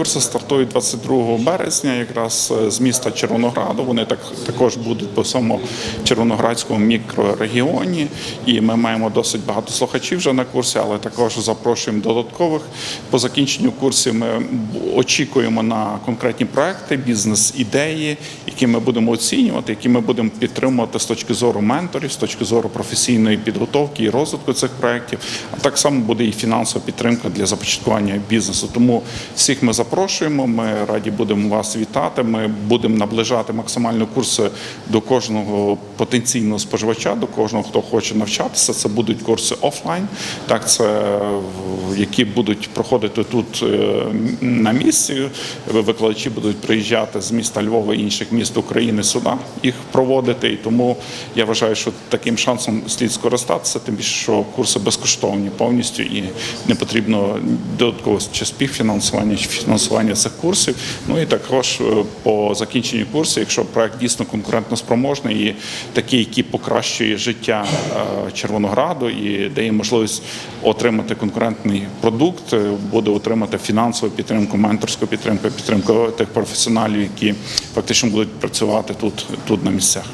Курси стартують 22 березня, якраз е, з міста Червонограду. Вони так також будуть по всьому червоноградському мікрорегіоні. І ми маємо досить багато слухачів вже на курсі, але також запрошуємо додаткових. По закінченню курсів ми очікуємо на конкретні проекти, бізнес-ідеї, які ми будемо оцінювати, які ми будемо підтримувати з точки зору менторів, з точки зору професійної підготовки і розвитку цих проєктів. А так само буде і фінансова підтримка для започаткування бізнесу. Тому всіх ми запрошуємо. Ми раді будемо вас вітати. Ми будемо наближати максимально курси до кожного потенційного споживача, до кожного хто хоче навчатися. Це будуть курси офлайн. Так, це які будуть проходити тут е, на місці. Викладачі будуть приїжджати з міста Львова і інших міст України сюди їх проводити. І тому я вважаю, що таким шансом слід скористатися, тим більше, що курси безкоштовні повністю і не потрібно додаткового чи співфінансування, чи фінансування цих курсів. Ну і також е, по закінченню курсу, якщо проект дійсно конкурентноспроможний і такий, який покращує життя е, Червонограду і дає можливість отримати конкурентний продукт, е, буде отримати фінансову підтримку, менторську підтримку, підтримку тих професіоналів, які фактично будуть працювати тут, тут на місцях.